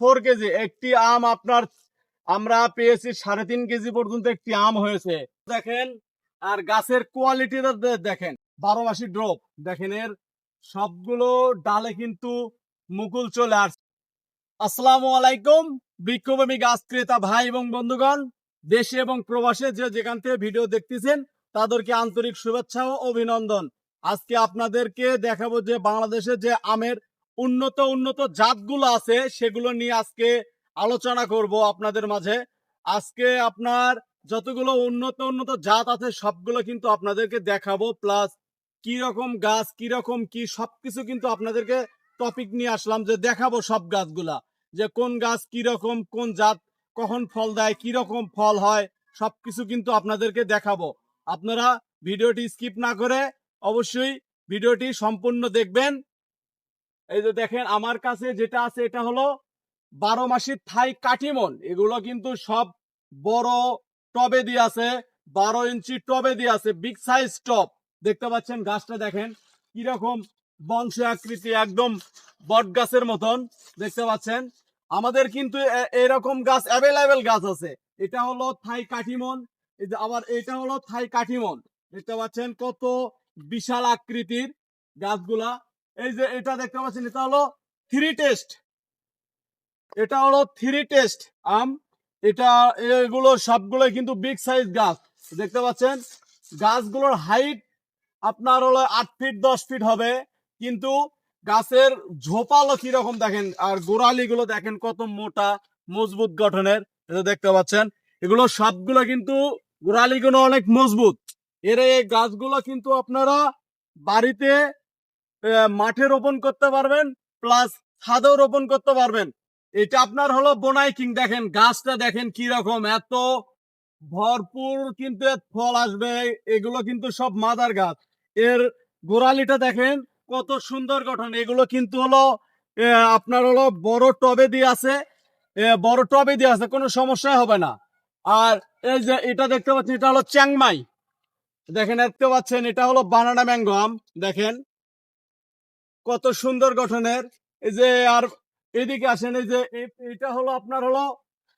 Four KG, একটি আম আপনার, আমরা পেয়েছি সাড়ে তিন কেজি পর্যন্ত একটি আম হয়েছে। দেখেন, আর গাছের কোয়ালিটি দেখেন, বারো মাসি ড্রপ দেখেন এর সবগুলো ডালে কিন্তু মুকুল চলে আসছে। আসসালামু আলাইকুম বৃক্ষপ্রেমী গাছ ক্রেতা ভাই এবং বন্ধুগণ, দেশে এবং প্রবাসে যে যেখান থেকে ভিডিও দেখতেছেন, তাদেরকে আন্তরিক শুভেচ্ছা ও অভিনন্দন। আজকে আপনাদেরকে দেখাবো যে বাংলাদেশে যে আমের উন্নত উন্নত জাতগুলো আছে, সেগুলো নিয়ে আজকে আলোচনা করব আপনাদের মাঝে। আজকে আপনার যতগুলো উন্নত উন্নত জাত আছে, সবগুলো কিন্তু আপনাদেরকে দেখাবো প্লাস কি রকম গাছ, কি রকম কি, সবকিছু কিন্তু আপনাদেরকে টপিক নিয়ে আসলাম যে দেখাবো সব গাছগুলা। যে কোন গাছ কি রকম, কোন জাত কখন ফল দেয়, কি রকম ফল হয়, সবকিছু কিন্তু আপনাদেরকে দেখাবো। আপনারা ভিডিওটি স্কিপ না করে অবশ্যই ভিডিওটি সম্পূর্ণ দেখবেন। এই যে দেখেন, আমার কাছে যেটা আছে এটা হলো বারো মাসি থাই কাঠিমন এগুলো কিন্তু সব বড় টবে দিয়ে আছে, বারো ইঞ্চি টবে দিয়ে আছে বিগ সাইজ টব। দেখতে পাচ্ছেন গাছটা দেখেন, কীরকম বংশ আকৃতি একদম বট গাছের মতন। দেখতে পাচ্ছেন, আমাদের কিন্তু এরকম গাছ অ্যাভেলেবেল গাছ আছে। এটা হলো থাই কাঠিমন আবার এটা হলো থাই কাঠিমন দেখতে পাচ্ছেন কত বিশাল আকৃতির গাছগুলা। এই যে এটা দেখতে পাচ্ছেন, এটা হলো থ্রি টেস্ট এটা হলো থ্রি টেস্ট আম, এটা, এগুলো সবগুলো কিন্তু বিগ সাইজ গাছ। দেখতে পাচ্ছেন, গাছগুলোর হাইট আপনার হলো আট ফিট দশ ফিট হবে। কিন্তু গাছের ঝোপালো কীরকম দেখেন, আর গোড়ালি গুলো দেখেন কত মোটা, মজবুত গঠনের। এটা দেখতে পাচ্ছেন, এগুলো সবগুলো কিন্তু গোড়ালি গুলো অনেক মজবুত। এর এই গাছগুলো কিন্তু আপনারা বাড়িতে মাঠে রোপণ করতে পারবেন প্লাস ছাদেও রোপণ করতে পারবেন। এটা আপনার হলো বোনাই কিং। দেখেন, গাছটা দেখেন কি রকম, এত ভরপুর কিন্তু ফল আসবে, এগুলো কিন্তু সব মাদার গাছ। এর গোড়ালিটা দেখেন, কত সুন্দর গঠন। এগুলো কিন্তু হলো আপনার হলো বড় টবে দিয়ে আছে বড় টবে দিয়ে আছে, কোনো সমস্যা হবে না। আর এই যে এটা দেখতে পাচ্ছেন, এটা হলো চ্যাংমাই। দেখেন, দেখতে পাচ্ছেন, এটা হলো বানানা ম্যাঙ্গো আম। দেখেন কত সুন্দর গঠনের। এই যে আর এদিকে আসেন, এই যে এটা হলো আপনার হলো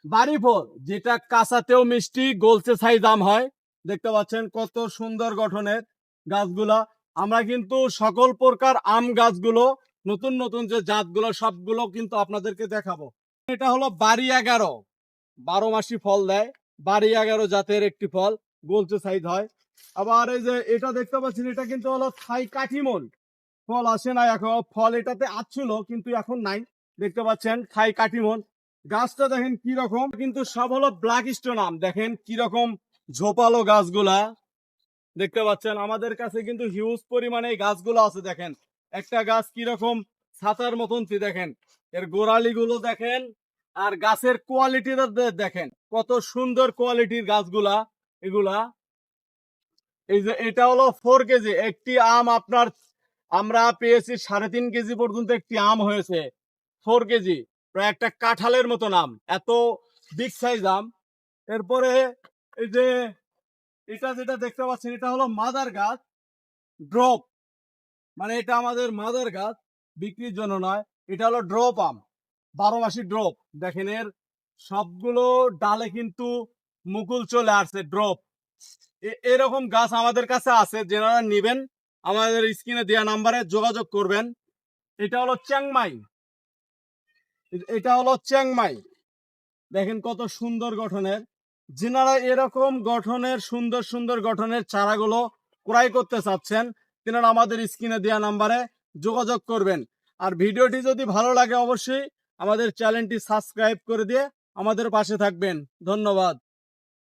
বাড়ি ফল যেটা কাঁচাতেও মিষ্টি, গোলচে সাইজ দাম হয়। দেখতে পাচ্ছেন কত সুন্দর গঠনের গাছগুলা। আমরা কিন্তু সকল প্রকার আম গাছগুলো, নতুন নতুন যে জাতগুলো, সবগুলো কিন্তু আপনাদেরকে দেখাবো। এটা হলো বাড়ি এগারো। বারো মাসি ফল দেয়। বাড়ি এগারো জাতের একটি ফল, গোলচে সাইজ হয়। আবার এই যে এটা দেখতে পাচ্ছেন, এটা কিন্তু হলো থাই কাঠিমন। ফল আসে না এখন। ফল এটাতে আসছিল কিন্তু এখন নাই। দেখতে পাচ্ছেন, খাই কাঠিমন গাছটা দেখেন কি রকম, কিন্তু সব হলো ব্ল্যাক আম দেখেন কি রকম ঝোপালো গাছগুলা। দেখতে পাচ্ছেন, আমাদের কাছে কিন্তু হিউজ পরিমাণে এই গাছগুলো আছে, দেখেন। একটা গাছ কি রকম ছাতার মতন দেখেন। এর গোড়ালি গুলো দেখেন, আর গাছের কোয়ালিটি দেখেন। কত সুন্দর কোয়ালিটির গাছগুলা, এগুলা। এই যে, এটা হলো ফোর কেজি। একটি আম আপনার আমরা পেয়েছি সাড়ে তিন কেজি পর্যন্ত একটি আম হয়েছে, ফোর কেজি, প্রায় একটা কাঁঠালের মতন আম এত বিগ সাইজ আম। এরপরে এই যে, এটা যেটা দেখতে পাচ্ছেন, এটা হলো মাদার গাছ ড্রপ মানে এটা আমাদের মাদার গাছ, বিক্রির জন্য নয়, এটা হলো ড্রপ আম, বারো মাসি ড্রপ দেখেন এর সবগুলো ডালে কিন্তু মুকুল চলে আসছে ড্রপ এরকম গাছ আমাদের কাছে আছে, যেনারা নিবেন আমাদের স্ক্রিনে দেওয়া নাম্বারে যোগাযোগ করবেন। এটা হলো চ্যাংমাই এটা হলো চ্যাংমাই দেখেন কত সুন্দর গঠনের। যিনারা এরকম গঠনের, সুন্দর সুন্দর গঠনের চারাগুলো ক্রয় করতে চাচ্ছেন, তিনারা আমাদের স্ক্রিনে দেওয়া নাম্বারে যোগাযোগ করবেন। আর ভিডিওটি যদি ভালো লাগে অবশ্যই আমাদের চ্যানেলটি সাবস্ক্রাইব করে দিয়ে আমাদের পাশে থাকবেন। ধন্যবাদ।